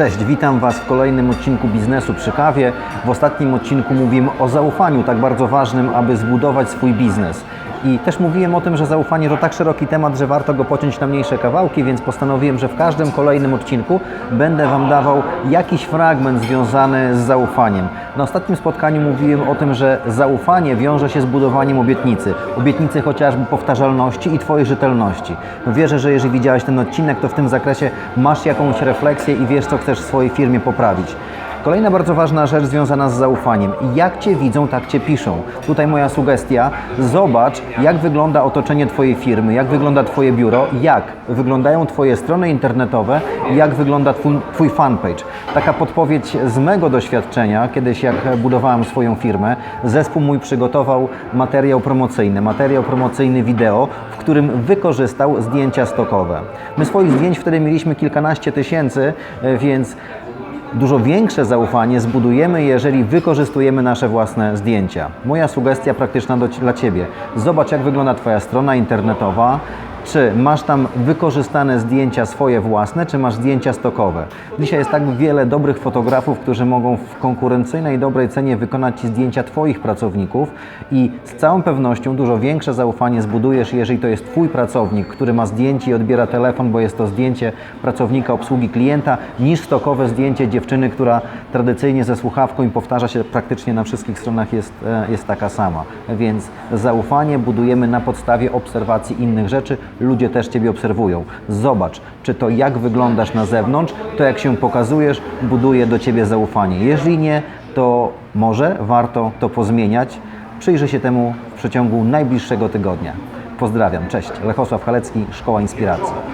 Cześć, witam Was w kolejnym odcinku Biznesu przy kawie. W ostatnim odcinku mówiłem o zaufaniu, tak bardzo ważnym, aby zbudować swój biznes. I też mówiłem o tym, że zaufanie to tak szeroki temat, że warto go pociąć na mniejsze kawałki, więc postanowiłem, że w każdym kolejnym odcinku będę Wam dawał jakiś fragment związany z zaufaniem. Na ostatnim spotkaniu mówiłem o tym, że zaufanie wiąże się z budowaniem obietnicy. Obietnicy chociażby powtarzalności i Twojej rzetelności. Wierzę, że jeżeli widziałeś ten odcinek, to w tym zakresie masz jakąś refleksję i wiesz, co chcesz w swojej firmie poprawić. Kolejna bardzo ważna rzecz związana z zaufaniem. Jak Cię widzą, tak Cię piszą. Tutaj moja sugestia. Zobacz, jak wygląda otoczenie Twojej firmy, jak wygląda Twoje biuro, jak wyglądają Twoje strony internetowe, jak wygląda Twój, twój fanpage. Taka podpowiedź z mego doświadczenia, kiedyś jak budowałem swoją firmę, zespół mój przygotował materiał promocyjny, materiał promocyjny wideo, w którym wykorzystał zdjęcia stokowe. My swoich zdjęć wtedy mieliśmy kilkanaście tysięcy, e, więc Dużo większe zaufanie zbudujemy, jeżeli wykorzystujemy nasze własne zdjęcia. Moja sugestia praktyczna do, dla Ciebie. Zobacz, jak wygląda Twoja strona internetowa. Czy masz tam wykorzystane zdjęcia swoje własne, czy masz zdjęcia stokowe? Dzisiaj jest tak wiele dobrych fotografów, którzy mogą w konkurencyjnej, dobrej cenie wykonać Ci zdjęcia Twoich pracowników i z całą pewnością dużo większe zaufanie zbudujesz, jeżeli to jest Twój pracownik, który ma zdjęcie i odbiera telefon, bo jest to zdjęcie pracownika obsługi klienta, niż stokowe zdjęcie dziewczyny, która tradycyjnie ze słuchawką i powtarza się praktycznie na wszystkich stronach jest, e, jest taka sama. Więc zaufanie budujemy na podstawie obserwacji innych rzeczy. Ludzie też Ciebie obserwują. Zobacz, czy to jak wyglądasz na zewnątrz, to jak się pokazujesz, buduje do Ciebie zaufanie. Jeżeli nie, to może warto to pozmieniać. Przyjrzę się temu w przeciągu najbliższego tygodnia. Pozdrawiam, cześć. Lechosław Halecki, Szkoła Inspiracji.